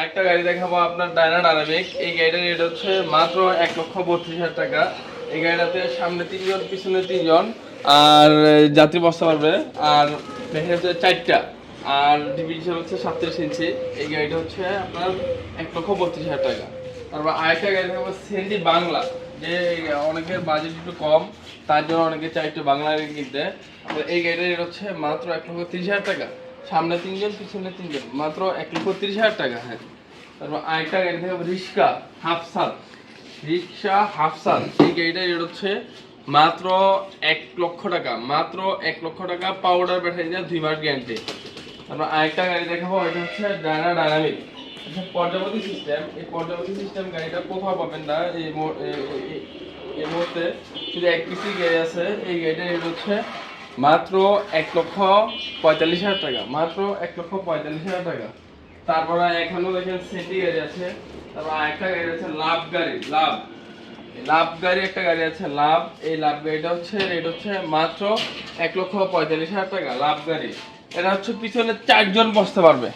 একটা গাড়ি দেখাবো আপনার ডায়না ডায়নামিক এই গাড়িটার রেট হচ্ছে মাত্র এক লক্ষ বত্রিশ হাজার টাকা। এই গাড়িটাতে সামনে তিনজন, পিছনে তিনজন, আর যাত্রী বসতে পারবে। আর দেখেন হচ্ছে চারটা। আর হিসাবে হচ্ছে সাতত্রিশ ইঞ্চি এই গাড়িটা হচ্ছে আপনার এক লক্ষ বত্রিশ হাজার টাকা। তারপর আরেকটা গাড়ি দেখাবো সেন্ডি বাংলা। যে অনেকের বাজেট একটু কম, তার জন্য অনেকে চাই একটু বাংলা গাড়ি কিনতে। এই গাড়িটার রেট হচ্ছে মাত্র এক লক্ষ তিরিশ হাজার টাকা। সামনে তিনজন, পিছনে তিনজন। মাত্র এক লক্ষ তিরিশ হাজার টাকা হ্যাঁ। তারপর আরেকটা গাড়ি দেখাবো রিক্সা হাফসান রিক্সা হাফসান এই গাড়িটা রেট হচ্ছে মাত্র এক লক্ষ টাকা, মাত্র এক লক্ষ টাকা পাউডার ব্যাটারি দিয়ে দুই মাস গ্যারান্টি তারপর আরেকটা গাড়ি দেখাবো, এটা হচ্ছে ডায়না ডায়নামিক পর্যাবতী সিস্টেম এই পর্যাবতী সিস্টেম গাড়িটা কোথাও পাবেন না এই মুহূর্তে। শুধু এক পিসি গাড়ি আছে। এই গাড়িটা রেট হচ্ছে মাত্র এক লক্ষ পঁয়তাল্লিশ হাজার টাকা, মাত্র এক লক্ষ পঁয়তাল্লিশ হাজার টাকা। তারপরে এখানেও দেখেন সিটি গাড়ি আছে, তারপর আরেকটা গাড়ি আছে লাভ গাড়ি, লাভ। লাভ গাড়ি একটা গাড়ি আছে, লাভ। এই লাভ গাড়িটা হচ্ছে রেট হচ্ছে মাত্র এক লক্ষ পঁয়তাল্লিশ হাজার টাকা, লাভ গাড়ি। এটা হচ্ছে পিছনে চারজন বসতে পারবে।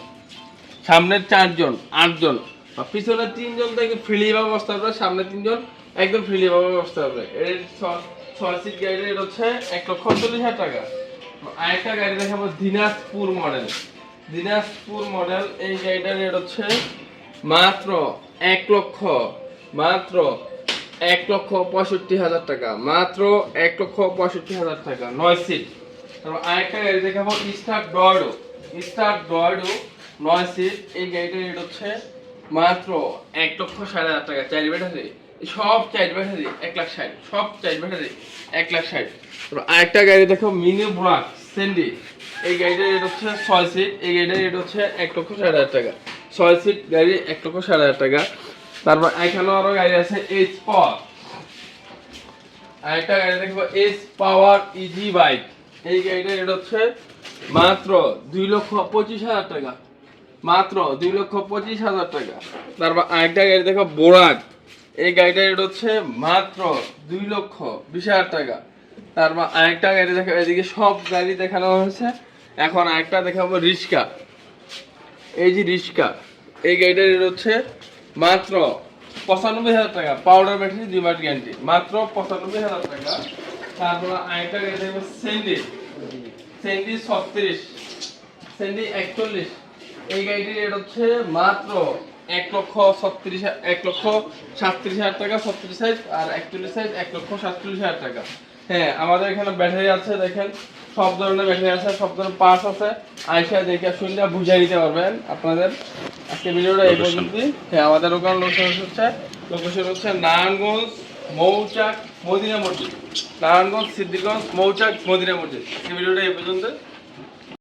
সামনের চারজন, আটজন। পিছনে তিনজন থেকে ফ্রিলি ভাবে বসতে পারবে সামনে তিনজন একদম ফ্রিলি ভাবে বসতে পারবে এর ছয় সিট গাড়ির রেট হচ্ছে এক লক্ষ চল্লিশ হাজার টাকা। আরেকটা গাড়ি দেখাবো, দিনাজপুর মডেল দিনাজপুর মডেল এই গাড়িটার রেট হচ্ছে মাত্র এক লক্ষ মাত্র এক লক্ষ পঁয়ষট্টি হাজার টাকা, মাত্র এক লক্ষ পঁয়ষট্টি হাজার টাকা, নয় সিট তারপর আরেকটা গাড়ি দেখাবো, স্টার ডয়েডো। স্টার ডয়েডো, নয় সিট এই গাড়িটার রেট হচ্ছে মাত্র এক লক্ষ ষাট হাজার টাকা। চার ব্যাটারি। সব চার ব্যাটারি, এক লাখ ষাট। সব চার ব্যাটারি, এক লাখ ষাট। আরেকটা গাড়ি দেখো, মিনি ব্রাক সেন্ডি এই গাড়িটার রেট হচ্ছে ছয় সিট, এই গাড়িটার রেট হচ্ছে এক লক্ষ ষাট হাজার টাকা। ছয় সিট গাড়ি, এক লক্ষ ষাট হাজার টাকা। তারপর এখানেও আরও গাড়ি আছে এইচ পাওয়ার আরেকটা গাড়ি দেখব এস পাওয়ার ইজি বাইক এই গাড়িটার রেট হচ্ছে মাত্র দুই লক্ষ পঁচিশ হাজার টাকা। মাত্র দুই লক্ষ পঁচিশ হাজার টাকা। তারপর আরেকটা গাড়ি দেখো বোরাক এই গাড়িটার রেট হচ্ছে মাত্র দুই লক্ষ বিশ হাজার টাকা। তারপর আরেকটা গাড়ি দেখো এদিকে সব গাড়ি দেখানো হয়েছে। এখন আরেকটা দেখাবো রিক্সা। এই যে রিক্সা, এই গাড়িটার রেট হচ্ছে মাত্র পঁচানব্বই হাজার টাকা। পাউডার ব্যাটারি দুই মাস গ্যারান্টি। মাত্র পঁচানব্বই হাজার টাকা। তারপর আরেকটা গাড়ি দেখব সেন্ডি সেন্ডি ছত্রিশ সেন্ডি একচল্লিশ। এই গাড়িটির রেট হচ্ছে মাত্র এক লক্ষ ছত্রিশ এক লক্ষ সাতত্রিশ হাজার টাকা ছত্রিশ সাইজ আর একচল্লিশ সাইজ এক লক্ষ সাতচল্লিশ হাজার টাকা। হ্যাঁ আমাদের এখানে ব্যাটারি আছে দেখেন সব ধরনের ব্যাটারি আছে সব ধরনের পার্টস আছে। আইসা দেখে শুনলে বুঝিয়ে দিতে পারবেন আপনাদের। আজকে ভিডিওটা এই পর্যন্তই। হ্যাঁ আমাদের ওখানে লোকেশন হচ্ছে লোকেশন হচ্ছে নারায়ণগঞ্জ মৌচাক মদিনা মসজিদ। নারায়ণগঞ্জ সিদ্দিরগঞ্জ মৌচাক মদিনা মসজিদ। এই ভিডিওটা এই পর্যন্ত